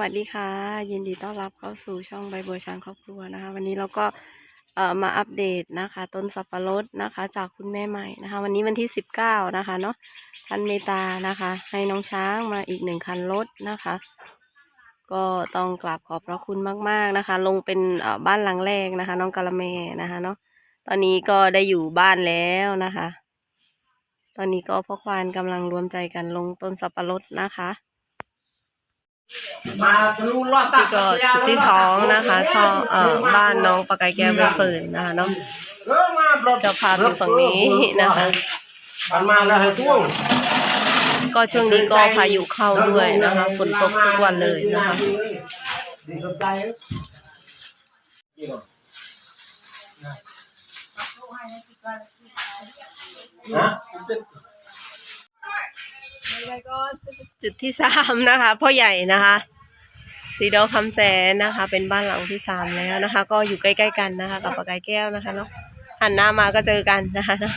วัสดีค่ะ ยินดีต้อนรับเข้าสู่ช่องใบบัวช้างครอบครัวนะคะ วันนี้เราก็เอ่อมาอัปเดตนะคะ ต้นสับปะรดนะคะ จากคุณแม่ใหม่นะคะ วันนี้วันที่สิบเก้านะคะเนาะท่านเมตานะคะ ให้น้องช้างมาอีกหนึ่งคันรถนะคะ ก็ต้องกราบขอบพระคุณมาก ๆนะคะ ลงเป็นเอ่อบ้านหลังแรกนะคะ น้องกะละแมนะคะเนาะตอนนี้ก็ได้อยู่บ้านแล้วนะคะ ตอนนี้ก็พ่อควานกำลังรวมใจกันลงต้นสับปะรดนะคะ มาทะลุลอดตันี่ก็จุดที่สองนะคะช่องเอ่อบ้านน้องปากไก่แก้วใบเฟิร์นนะคะเนาะเออมาปลดจะพาไปฝั่งนี้นะคะมันมาแล้วให้ท่วงก็ช่วงนี้ก็พายุเข้าด้วยนะคะฝนตกทุกวันเลยนะคะดีสนใจนะ จุดที่สามนะคะ พ่อใหญ่นะคะสีดอคำแสนนะคะ เป็นบ้านหลังที่สามแล้วนะคะ ก็อยู่ใกล้ๆกันนะคะ กับปากไก่แก้วนะคะเนาะหันหน้ามาก็เจอกันนะคะเนาะ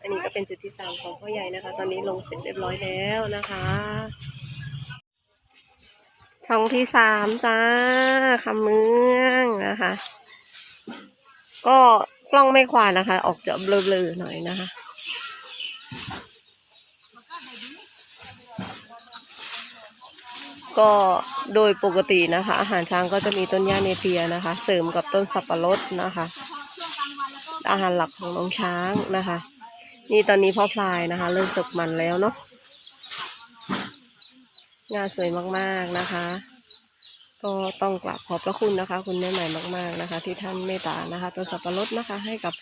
อันนี้ก็เป็นจุดที่สามของพ่อใหญ่นะคะ ตอนนี้ลงเสร็จเรียบร้อยแล้วนะคะ ช่องที่สามจ้าคำเมืองนะคะ ก็กล้องไม่ขวานนะคะ ออกจะเบลอๆหน่อยนะคะก็โดยปกตินะคะ อาหารช้างก็จะมีต้นหญ้าเนเปียนะคะ เสริมกับต้นสับปะรดนะคะ อาหารหลักของน้องช้างนะคะ นี่ตอนนี้พ่อพลายนะคะ เริ่มตกมันแล้วเนาะ งานสวยมากๆนะคะ ก็ต้องกราบขอบพระคุณนะคะ คุณแม่ใหม่มาก ๆนะคะ ที่ท่านเมตตานะคะต้นสับปะรดนะคะ ให้กับ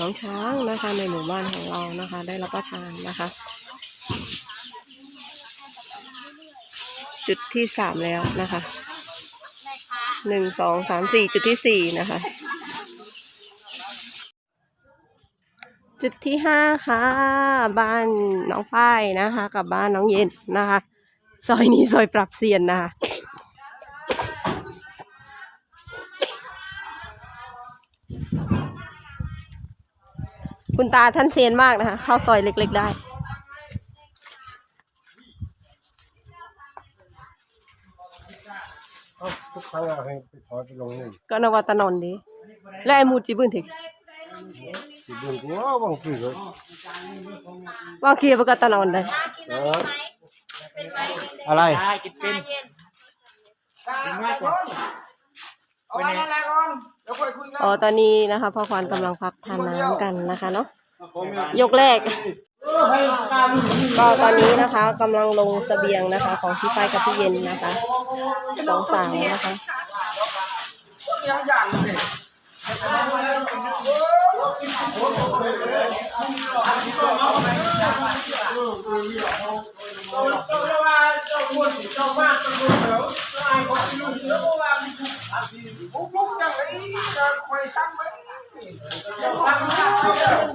น้องช้างนะคะ ในหมู่บ้านของเรานะคะ ได้รับประทานนะคะ จุดที่สามแล้วนะคะหนึ่งสองสามสี่จุดที่สี่นะคะ จุดที่ห้าค่ะ บ้านน้องฝ้ายนะคะ กับบ้านน้องเย็นนะคะ ซอยนี้ซอยปรับเซียนนะคะคุณตาท่านเซียนมากนะคะ เข้าซอยเล็ก ๆ ได้เอาทุกครั้งเอาให้ไปถอยไปลงนี่ก็นวัตนนท์ดีและไอ้มูจิบุนถึงสิบุญกูว่าบางทีก็ว่าเคลียร์ประกาตนนท์ได้เออ อะไรกินเป็นเอาไว้นั่นแหละก่อนเดี๋ยวค่อยคุยกันอ๋อตอนนี้นะคะพ่อควานกำลังพักทานน้ำกันนะคะเนาะยกแรก ก็ตอนนี้นะคะกำลังลงเสบียงนะคะ ของพี่ฝ้ายกับพี่เย็นนะคะสองสาวนะคะยังอย่างเลย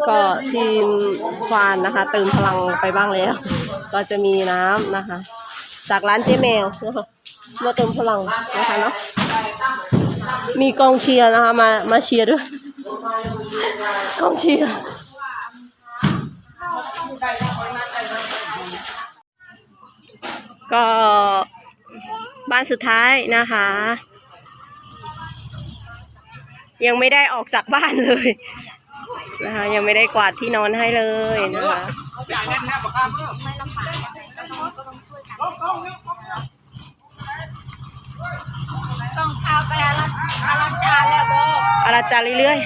ก็ทีมควานนะคะ เติมพลังไปบ้างแล้ว ก็จะมีน้ำนะคะ จากร้านเจ๊แมวนะคะมาเติมพลังนะคะเนาะมีกองเชียร์นะคะมามาเชียร์ด้วยกองเชียร์ก็บ้านสุดท้ายนะคะ ยังไม่ได้ออกจากบ้านเลย นะคะ ยังไม่ได้กวาดที่นอนให้เลยนะคะส่งข่าวไปอารัอารัจาร์แล้วโบอาราจาร์เรื่อย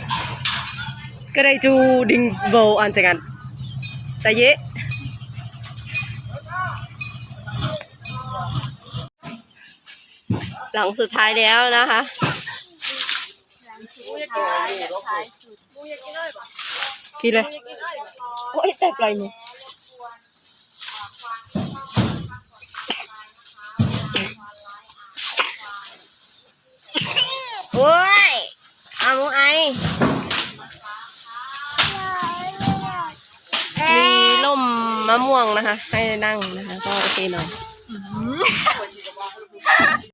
ๆก็ได้จูดิงโบอันจังกันแต่เยะหลังสุดท้ายแล้วนะคะ กินเลย โอ้ยแตกไรมือโอ้ยเอาไอมีล่มมะม่วงนะคะ ให้นั่งนะคะ ก็โอเคหน่อย